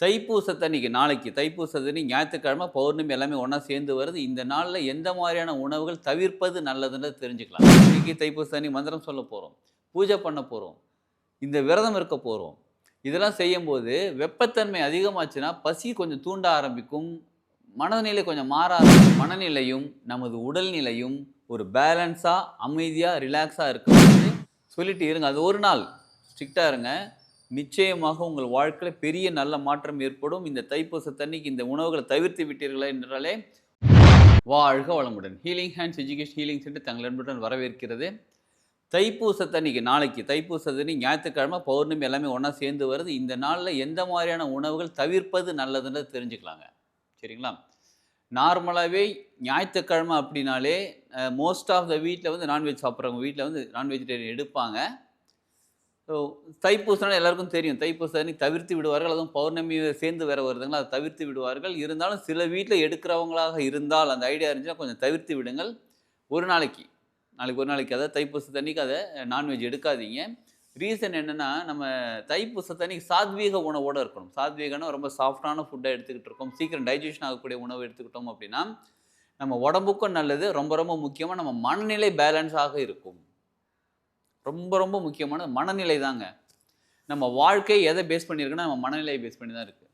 தைப்பூசத்தன்னைக்கு நாளைக்கு. தைப்பூசத்தனி ஞாயிற்றுக்கிழமை பௌர்ணமி எல்லாமே ஒன்றா சேர்ந்து வருது. இந்த நாளில் எந்த மாதிரியான உணவுகள் தவிர்ப்பது நல்லதுன்றது தெரிஞ்சுக்கலாம். இன்றைக்கி தைப்பூசத்தனி மந்திரம் சொல்ல போகிறோம் பூஜை பண்ண போகிறோம் இந்த விரதம் இருக்க போகிறோம் இதெல்லாம் செய்யும்போது வெப்பத்தன்மை அதிகமாச்சுன்னா பசி கொஞ்சம் தூண்ட ஆரம்பிக்கும். மனநிலை கொஞ்சம் மாற ஆரம்பிக்கும். மனநிலையும் நமது உடல்நிலையும் ஒரு பேலன்ஸாக அமைதியாக ரிலாக்ஸாக இருக்கும்போது சொல்லிட்டு இருங்க. அது ஒரு நாள். ஸ்ட்ரிக்டாக இருங்க. நிச்சயமாக உங்கள் வாழ்க்கையில் பெரிய நல்ல மாற்றம் ஏற்படும். இந்த தைப்பூசத்தன்னைக்கு இந்த உணவுகளை தவிர்த்து விட்டீர்களா என்றாலே வாழ்க வளமுடன். Healing hands education healing centre தங்கள் அன்புடன் வரவேற்கிறது. தைப்பூசத்தன்னைக்கு நாளைக்கு தைப்பூசத்தன்னைக்கு ஞாயிற்றுக்கிழமை பௌர்ணமி எல்லாமே ஒன்றா சேர்ந்து வருது. இந்த நாளில் எந்த மாதிரியான உணவுகள் தவிர்ப்பது நல்லதுன்றது தெரிஞ்சுக்கலாங்க. சரிங்களா? நார்மலாகவே ஞாயிற்றுக்கிழமை அப்படின்னாலே மோஸ்ட் ஆஃப் த வீட்டில் வந்து நான்வெஜ் சாப்பிட்றவங்க வீட்டில் வந்து நான்வெஜிடேரியன் எடுப்பாங்க. ஸோ தைப்பூசம்னா எல்லாருக்கும் தெரியும். தைப்பூசனை தவிர்த்து விடுவார்கள். அதுவும் பௌர்ணமி சேர்ந்து வேற வருதுங்களா அதை தவிர்த்து விடுவார்கள். இருந்தாலும் சில வீட்டில் எடுக்கிறவங்களாக இருந்தால் அந்த ஐடியா இருந்துச்சுன்னா கொஞ்சம் தவிர்த்து விடுங்கள். ஒரு நாளைக்கு. நாளைக்கு ஒரு நாளைக்கு. அதாவது தைப்பூசத்தன்னைக்கு அதை நான்வெஜ் எடுக்காதீங்க. ரீசன் என்னென்னா நம்ம தைப்பூசத்தன்னைக்கு சாத்வீக உணவோடு இருக்கணும். சாத்வீகம்னா ரொம்ப சாஃப்டான ஃபுட்டாக எடுத்துக்கிட்டு இருக்கோம். சீக்கிரம் டைஜஷன் ஆகக்கூடிய உணவு எடுத்துக்கிட்டோம் அப்படின்னா நம்ம உடம்புக்கும் நல்லது. ரொம்ப ரொம்ப முக்கியமாக நம்ம மனநிலை பேலன்ஸாக இருக்கும். ரொம்ப ரொம்ப முக்கியமான மனநிலை தாங்க. நம்ம வாழ்க்கை எதை பேஸ் பண்ணியிருக்குன்னா நம்ம மனநிலையை பேஸ் பண்ணி தான் இருக்குது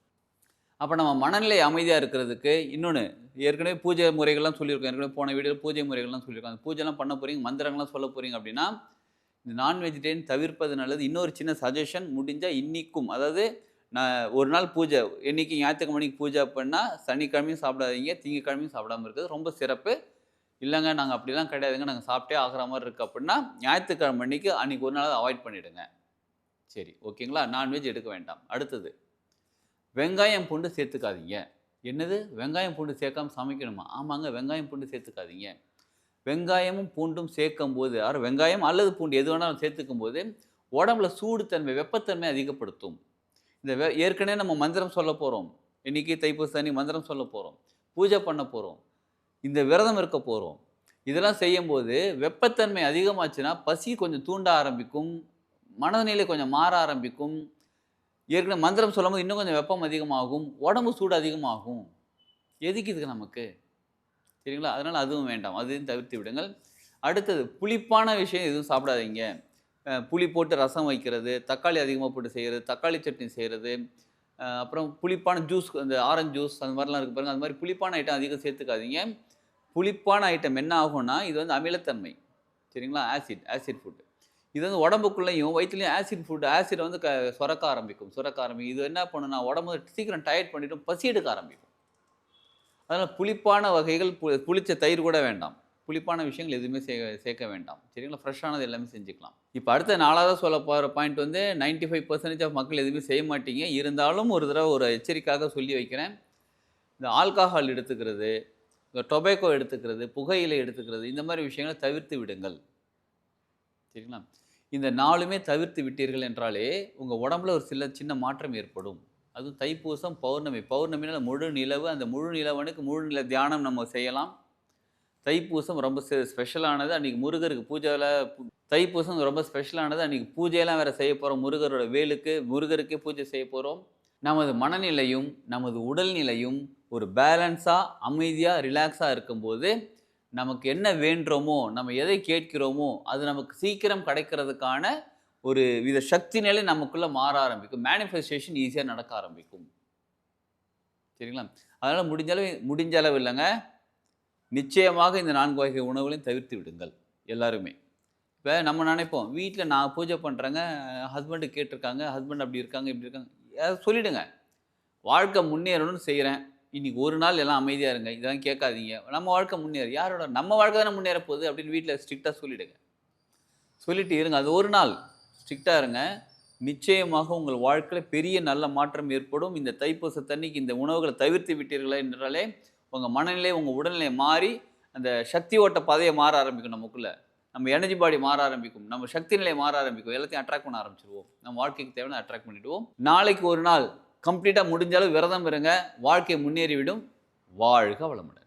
அப்போ நம்ம மனநிலை அமைதியாக இருக்கிறதுக்கு இன்னொன்று ஏற்கனவே பூஜை முறைகள்லாம் சொல்லியிருக்கோம். ஏற்கனவே போன வீடியோவில் பூஜை முறைகள்லாம் சொல்லியிருக்கோம். அந்த பூஜைலாம் பண்ண போகிறீங்க மந்திரங்கள்லாம் சொல்ல போகிறீங்க அப்படின்னா இந்த நான் வெஜிடேரியன் தவிர்ப்பது நல்லது. இன்னொரு சின்ன சஜஷன் முடிஞ்சால் இன்றைக்கும் அதாவது நான் ஒரு நாள் பூஜை என்னைக்கு ஞாயிற்றுக்கிழமைக்கு பூஜை பண்ணால் சனிக்கிழமையும் சாப்பிடாதீங்க திங்கக்கிழமையும் சாப்பிடாமல் இருக்கிறது ரொம்ப சிறப்பு. இல்லைங்க நாங்கள் அப்படிலாம் கிடையாதுங்க. நாங்கள் சாப்பிட்டே ஆகிற மாதிரி இருக்குது அப்படின்னா ஞாயிற்றுக்கிழமை அன்னைக்கு அன்றைக்கி ஒரு நாள் அவாய்ட் பண்ணிவிடுங்க சரி ஓகேங்களா? நான்வெஜ் எடுக்க வேண்டாம். அடுத்தது வெங்காயம் பூண்டு சேர்த்துக்காதீங்க. என்னது? வெங்காயம் பூண்டு சேர்க்காம சமைக்கணுமா? ஆமாங்க வெங்காயம் பூண்டு சேர்த்துக்காதீங்க. வெங்காயமும் பூண்டும் சேர்க்கும் போது யாரும் வெங்காயம் அல்லது பூண்டு எது வேணாலும் சேர்த்துக்கும் போது உடம்புல சூடுத்தன்மை வெப்பத்தன்மை அதிகப்படுத்தும். இந்த வெ ஏற்கனவே நம்ம மந்திரம் சொல்ல போகிறோம் இன்னைக்கு தைப்பூசணி மந்திரம் சொல்ல போகிறோம் பூஜை பண்ண போகிறோம் இந்த விரதம் இருக்க போகிறோம் இதெல்லாம் செய்யும்போது வெப்பத்தன்மை அதிகமாச்சுன்னா பசி கொஞ்சம் தூண்ட ஆரம்பிக்கும். மனநிலை கொஞ்சம் மாற ஆரம்பிக்கும். ஏற்கனவே மந்திரம் சொல்லும்போது இன்னும் கொஞ்சம் வெப்பம் அதிகமாகும். உடம்பு சூடு அதிகமாகும். எதுக்கு இதுக்கு நமக்கு? சரிங்களா? அதனால் அதுவும் வேண்டாம். அதையும் தவிர்த்து விடுங்கள். அடுத்தது புளிப்பான விஷயம் எதுவும் சாப்பிடாதீங்க. புளி போட்டு ரசம் வைக்கிறது தக்காளி அதிகமாக போட்டு செய்கிறது தக்காளி சட்னி செய்கிறது அப்புறம் புளிப்பான ஜூஸ் அந்த ஆரஞ்சு ஜூஸ் அந்த மாதிரிலாம் இருக்கு பாருங்கள் அந்த மாதிரி புளிப்பான ஐட்டம் அதிகம் சேர்த்துக்காதீங்க. புளிப்பான ஐட்டம் என்ன ஆகும்னா இது வந்து அமிலத்தன்மை. சரிங்களா? ஆசிட் ஆசிட் ஃபுட்டு இது வந்து உடம்புக்குள்ளேயும் வயிற்றுலையும் ஆசிட் ஃபுட் ஆசிட் வந்து க சுரக்க ஆரம்பிக்கும் சுரக்க ஆரம்பிக்கும். இது என்ன பண்ணுன்னா உடம்பு சீக்கிரம் டயர்ட் பண்ணிட்டு பசி எடுக்க ஆரம்பிக்கும். அதனால் புளிப்பான வகைகள் பு புளிச்ச தயிர் கூட வேண்டாம். புளிப்பான விஷயங்கள் எதுவுமே சே சேர்க்க வேண்டாம். சரிங்களா? ஃப்ரெஷ்ஷானது எல்லாமே செஞ்சுக்கலாம். இப்போ அடுத்த நாலாவது சொல்ல போகிற பாயிண்ட் வந்து 95% ஃபைவ் பர்சன்டேஜ் ஆஃப் மக்கள் எதுவுமே செய்ய மாட்டீங்க. இருந்தாலும் ஒரு தடவை ஒரு எச்சரிக்கையாக சொல்லி வைக்கிறேன். இந்த ஆல்கஹால் எடுத்துக்கிறது இந்த டொபேக்கோ எடுத்துக்கிறது புகையிலை எடுத்துக்கிறது இந்த மாதிரி விஷயங்களை தவிர்த்து விடுங்கள். சரிங்களா? இந்த நாளுமே தவிர்த்து விட்டீர்கள் என்றாலே உங்கள் உடம்புல ஒரு சில சின்ன மாற்றம் ஏற்படும். அதுவும் தைப்பூசம் பௌர்ணமி. பௌர்ணமினால் முழு நிலவு அந்த முழு நிலவனுக்கு முழு நில தியானம் நம்ம செய்யலாம். தைப்பூசம் ரொம்ப ஸ்பெஷலானது. அன்றைக்கி முருகருக்கு பூஜையில் தைப்பூசம் ரொம்ப ஸ்பெஷலானது. அன்றைக்கி பூஜையெல்லாம் வேறு செய்ய போகிறோம் முருகரோட வேலுக்கு முருகருக்கே பூஜை செய்ய போகிறோம் நமது மனநிலையும் நமது உடல்நிலையும் ஒரு பேலன்ஸாக அமைதியாக ரிலாக்ஸாக இருக்கும்போது நமக்கு என்ன வேண்டுறோமோ நம்ம எதை கேட்கிறோமோ அது நமக்கு சீக்கிரம் கிடைக்கிறதுக்கான ஒரு வித சக்தி நிலை நமக்குள்ளே மாற ஆரம்பிக்கும். மேனிஃபெஸ்டேஷன் ஈஸியாக நடக்க ஆரம்பிக்கும். சரிங்களா? அதனால் முடிஞ்ச அளவு முடிஞ்ச அளவு இல்லைங்க. நிச்சயமாக இந்த நான்கு வகை உணவுகளையும் தவிர்த்து விடுங்கள் எல்லாருமே. இப்போ நம்ம நினைப்போம் வீட்டில் நான் பூஜை பண்ணுறேங்க ஹஸ்பண்டு கேட்டிருக்காங்க ஹஸ்பண்ட் அப்படி இருக்காங்க இப்படி இருக்காங்க. அதை சொல்லிவிடுங்க வாழ்க்கை முன்னேறணும்னு செய்கிறேன் இன்றைக்கி ஒரு நாள் எல்லாம் அமைதியாக இருங்க. இதெல்லாம் கேட்காதீங்க. நம்ம வாழ்க்கை முன்னேற. யாரோட? நம்ம வாழ்க்கை தானே முன்னேற போகுது அப்படின்னு வீட்டில் ஸ்ட்ரிக்டாக சொல்லிவிடுங்க சொல்லிட்டு இருங்க. அது ஒரு நாள் ஸ்ட்ரிக்டாக இருங்க. நிச்சயமாக உங்கள் வாழ்க்கையில் பெரிய நல்ல மாற்றம் ஏற்படும். இந்த தைப்பூசத்தன்னைக்கு இந்த உணவுகளை தவிர்த்து விட்டீர்களா என்றாலே உங்கள் மனநிலை உங்கள் உடல்நிலை மாறி அந்த சக்தி ஓட்ட பாதையை மாற ஆரம்பிக்கும் நமக்குள்ளே. நம்ம எனர்ஜி பாடி மாற ஆரம்பிக்கும். நம்ம சக்தி நிலை மாற ஆரம்பிக்கும். எல்லாத்தையும் அட்ராக்ட் பண்ண ஆரம்பிச்சிருவோம். நம்ம வாழ்க்கைக்கு தேவையான அட்ராக்ட் பண்ணிவிடுவோம் நாளைக்கு ஒரு நாள் கம்ப்ளீட்டாக முடிஞ்ச அளவு விரதம் இருங்க. வாழ்க்கை முன்னேறிவிடும். வாழ்க வளமுடன்.